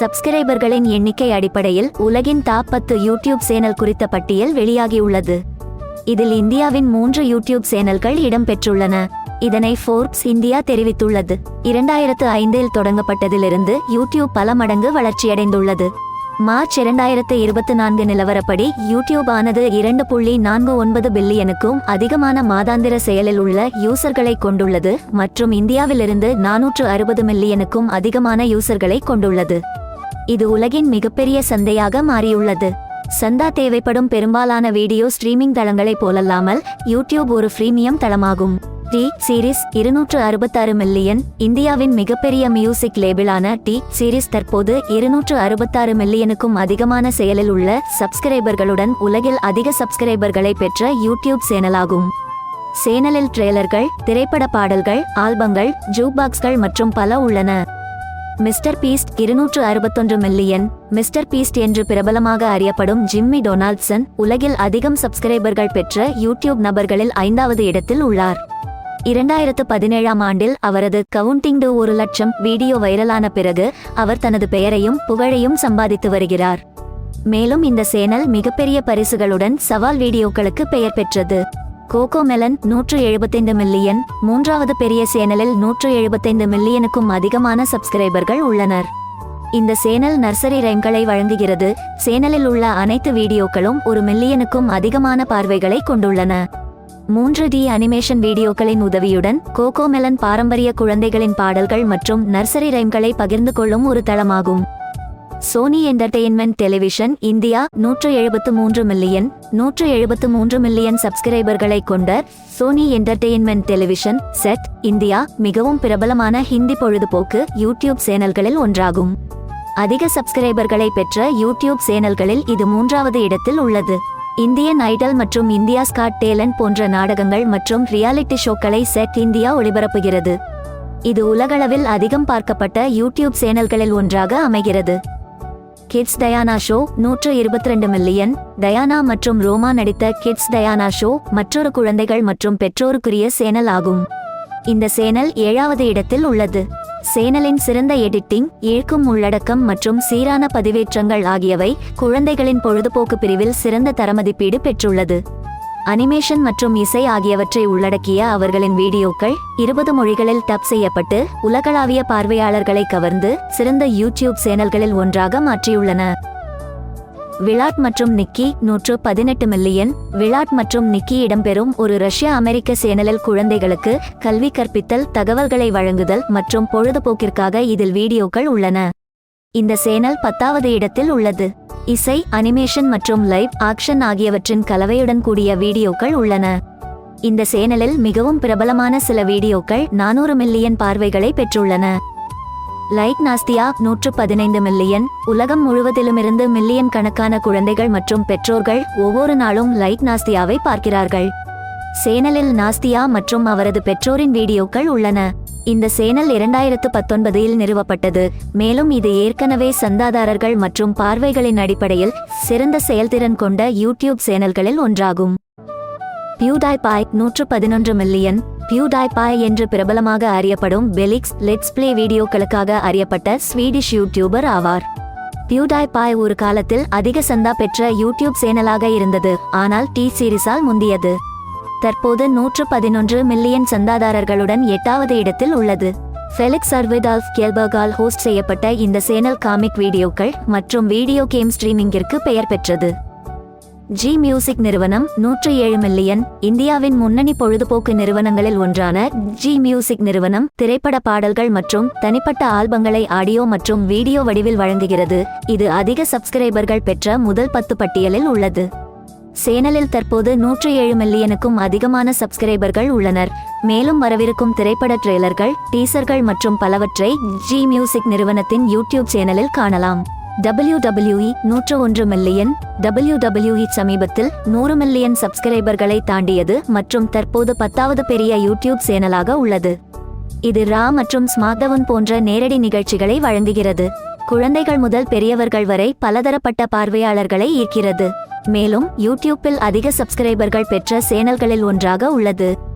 சப்ஸ்கிரைபர்களின் எண்ணிக்கை அடிப்படையில் உலகின் டாப் பத்து யூடியூப் சேனல் குறித்த பட்டியல் வெளியாகியுள்ளது. இதில் இந்தியாவின் மூன்று யூடியூப் சேனல்கள் இடம்பெற்றுள்ளன. இதனை ஃபோர்ப்ஸ் இந்தியா தெரிவித்துள்ளது. இரண்டாயிரத்து ஐந்தில் தொடங்கப்பட்டதிலிருந்து யூடியூப் பல மடங்கு வளர்ச்சியடைந்துள்ளது. மார்ச் இரண்டாயிரத்து இருபத்தி நான்கு நிலவரப்படி யூடியூப் ஆனது இரண்டு புள்ளி நான்கு ஒன்பது பில்லியனுக்கும் அதிகமான மாதாந்திர செயலில் உள்ள யூசர்களை கொண்டுள்ளது மற்றும் இந்தியாவிலிருந்து நானூற்று அறுபது மில்லியனுக்கும் அதிகமான யூசர்களை கொண்டுள்ளது. இது உலகின் மிகப்பெரிய சந்தையாக மாறியுள்ளது. சந்தா தேவைப்படும் பெரும்பாலான வீடியோ ஸ்ட்ரீமிங் தளங்களைப் போலல்லாமல் யூடியூப் ஒரு ஃப்ரீமியம் தளமாகும். டி சீரிஸ் இருநூற்று அறுபத்தாறு மில்லியன் இந்தியாவின் மிகப்பெரிய மியூசிக் லேபிளான டி சீரிஸ் தற்போது இருநூற்று அறுபத்தாறு மில்லியனுக்கும் அதிகமான செயலில் உள்ள சப்ஸ்கிரைபர்களுடன் உலகில் அதிக சப்ஸ்கிரைபர்களை பெற்ற யூடியூப் சேனலாகும். சேனலில் ட்ரெய்லர்கள் திரைப்பட பாடல்கள் ஆல்பங்கள் ஜூபாக்ஸ்கள் மற்றும் பல உள்ளன. மிஸ்டர் பீஸ்ட் இருநூற்று அறுபத்தொன்று மில்லியன் மிஸ்டர் பீஸ்ட் என்று பிரபலமாக அறியப்படும் ஜிம்மி டொனால்ட்சன் உலகில் அதிகம் சப்ஸ்கிரைபர்கள் பெற்ற யூடியூப் நபர்களில் ஐந்தாவது இடத்தில் உள்ளார். இரண்டாயிரத்து பதினேழாம் ஆண்டில் அவரது கவுண்டிங் டு ஒரு லட்சம் வீடியோ வைரலான பிறகு அவர் தனது பெயரையும் புகழையும் சம்பாதித்து வருகிறார். மேலும் இந்த சேனல் மிகப்பெரிய பரிசுகளுடன் சவால் வீடியோக்களுக்கு பெயர் பெற்றது. கோகோ மெலன் நூற்று எழுபத்தைந்து மில்லியன். மூன்றாவது பெரிய சேனலில் நூற்று எழுபத்தைந்து மில்லியனுக்கும் அதிகமான சப்ஸ்கிரைபர்கள் உள்ளனர். இந்த சேனல் நர்சரி ரைம்களை வழங்குகிறது. சேனலில் உள்ள அனைத்து வீடியோக்களும் ஒரு மில்லியனுக்கும் அதிகமான பார்வைகளை கொண்டுள்ளன. மூன்று டி அனிமேஷன் வீடியோக்களின் உதவியுடன் கோகோ மெலன் பாரம்பரிய குழந்தைகளின் பாடல்கள் மற்றும் நர்சரி ரைம்களை பகிர்ந்து கொள்ளும் ஒரு தளமாகும். சோனி என்டர்டெயின்மெண்ட் டெலிவிஷன் இந்தியா நூற்று எழுபத்து மூன்று மில்லியன் நூற்று எழுபத்து மூன்று மில்லியன் சப்ஸ்கிரைபர்களை கொண்ட Sony entertainment television set India மிகவும் பிரபலமான ஹிந்தி பொழுதுபோக்கு யூடியூப் சேனல்களில் ஒன்றாகும். அதிக சப்ஸ்கிரைபர்களை பெற்ற யூடியூப் சேனல்களில் இது மூன்றாவது இடத்தில் உள்ளது. இந்தியன் ஐடல் மற்றும் இந்தியா ஸ்காட் டேலண்ட் போன்ற நாடகங்கள் மற்றும் ரியாலிட்டி ஷோக்களை செட் இந்தியா ஒளிபரப்புகிறது. இது உலகளவில் அதிகம் பார்க்கப்பட்ட யூடியூப் சேனல்களில் ஒன்றாக அமைகிறது. கிட்ஸ் டயானா ஷோ நூற்று இருபத்தி ரெண்டு மில்லியன். டயானா மற்றும் ரோமா நடித்த கிட்ஸ் டயானா ஷோ மற்றொரு குழந்தைகள் மற்றும் பெற்றோருக்குரிய சேனல் ஆகும். இந்த சேனல் ஏழாவது இடத்தில் உள்ளது. சேனலின் சிறந்த எடிட்டிங் இழுக்கும் உள்ளடக்கம் மற்றும் சீரான பதிவேற்றங்கள் ஆகியவை குழந்தைகளின் பொழுதுபோக்கு பிரிவில் சிறந்த தரமதிப்பீடு பெற்றுள்ளது. அனிமேஷன் மற்றும் இசை ஆகியவற்றை உள்ளடக்கிய அவர்களின் வீடியோக்கள் இருபது மொழிகளில் டப் செய்யப்பட்டு உலகளாவிய பார்வையாளர்களை கவர்ந்து சிறந்த யூடியூப் சேனல்களில் ஒன்றாக மாற்றியுள்ளன. விளாட் மற்றும் நிக்கி நூற்று பதினெட்டு மில்லியன் விளாட் மற்றும் நிக்கி இடம்பெறும் ஒரு ரஷ்ய அமெரிக்க சேனலில் குழந்தைகளுக்கு கல்வி கற்பித்தல் தகவல்களை வழங்குதல் மற்றும் பொழுதுபோக்கிற்காக இதில் வீடியோக்கள் உள்ளன. இந்த சேனல் பத்தாவது இடத்தில் உள்ளது. இசை அனிமேஷன் மற்றும் லைவ் ஆக்ஷன் ஆகியவற்றின் கலவையுடன் கூடிய வீடியோக்கள் உள்ளன. இந்த சேனலில் மிகவும் பிரபலமான சில வீடியோக்கள் நானூறு மில்லியன் பார்வைகளை பெற்றுள்ளன. லைட் நாஸ்தியா நூற்று பதினைந்து மில்லியன் உலகம் முழுவதிலுமிருந்து மில்லியன் கணக்கான குழந்தைகள் மற்றும் பெற்றோர்கள் ஒவ்வொரு நாளும் லைட் நாஸ்தியாவை பார்க்கிறார்கள். சேனலில் நாஸ்தியா மற்றும் அவரது பெற்றோரின் வீடியோக்கள் உள்ளன. இந்த சேனல் இரண்டாயிரத்து பத்தொன்பதில் நிறுவப்பட்டது. மேலும் இது ஏற்கனவே சந்தாதாரர்கள் மற்றும் பார்வைகளின் அடிப்படையில் சிறந்த செயல்திறன் கொண்ட யூடியூப் சேனல்களில் ஒன்றாகும். பியூடாய்பாய் நூற்று பதினொன்று மில்லியன். பியூடாய்பாய் என்று பிரபலமாக அறியப்படும் பெலிக்ஸ் லெட்ஸ் பிளே வீடியோக்களுக்காக அறியப்பட்ட ஸ்வீடிஷ் யூடியூபர் ஆவார். பியூடாய்பாய் ஒரு காலத்தில் அதிக சந்தா பெற்ற யூடியூப் சேனலாக இருந்தது. ஆனால் டி சீரிஸால் முந்தியது. தற்போது நூற்று பதினொன்று மில்லியன் சந்தாதாரர்களுடன் எட்டாவது இடத்தில் உள்ளது. ஃபெலிக்ஸ் அர்விடால்ஃப் கேல்பர்கால் ஹோஸ்ட் செய்யப்பட்ட இந்த சேனல் காமிக் வீடியோக்கள் மற்றும் வீடியோ கேம் ஸ்ட்ரீமிங்கிற்கு பெயர் பெற்றது. ஜி மியூசிக் நிறுவனம் நூற்று ஏழு மில்லியன் இந்தியாவின் முன்னணி பொழுதுபோக்கு நிறுவனங்களில் ஒன்றான ஜி மியூசிக் நிறுவனம் திரைப்பட பாடல்கள் மற்றும் தனிப்பட்ட ஆல்பங்களை ஆடியோ மற்றும் வீடியோ வடிவில் வழங்குகிறது. இது அதிக சப்ஸ்கிரைபர்கள் பெற்ற முதல் பத்து பட்டியலில் உள்ளது. சேனலில் தற்போது நூற்றி ஏழு மில்லியனுக்கும் அதிகமான சப்ஸ்கிரைபர்கள் உள்ளனர். மேலும் வரவிருக்கும் திரைப்பட ட்ரெய்லர்கள் டீசர்கள் மற்றும் பலவற்றை ஜி மியூசிக் நிறுவனத்தின் யூடியூப் சேனலில் காணலாம். டபிள்யூ டபிள்யூஇ நூற்று ஒன்று மில்லியன் டபிள்யூ டபிள்யூஇ சமீபத்தில் நூறு மில்லியன் சப்ஸ்கிரைபர்களை தாண்டியது மற்றும் தற்போது பத்தாவது பெரிய யூடியூப் சேனலாக உள்ளது. இது ரா மற்றும் ஸ்மார்டவுன் போன்ற நேரடி நிகழ்ச்சிகளை வழங்குகிறது. குழந்தைகள் முதல் பெரியவர்கள் வரை பலதரப்பட்ட பார்வையாளர்களை ஈர்க்கிறது. மேலும் யூடியூப்பில் அதிக சப்ஸ்கிரைபர்கள் பெற்ற சேனல்களில் ஒன்றாக உள்ளது.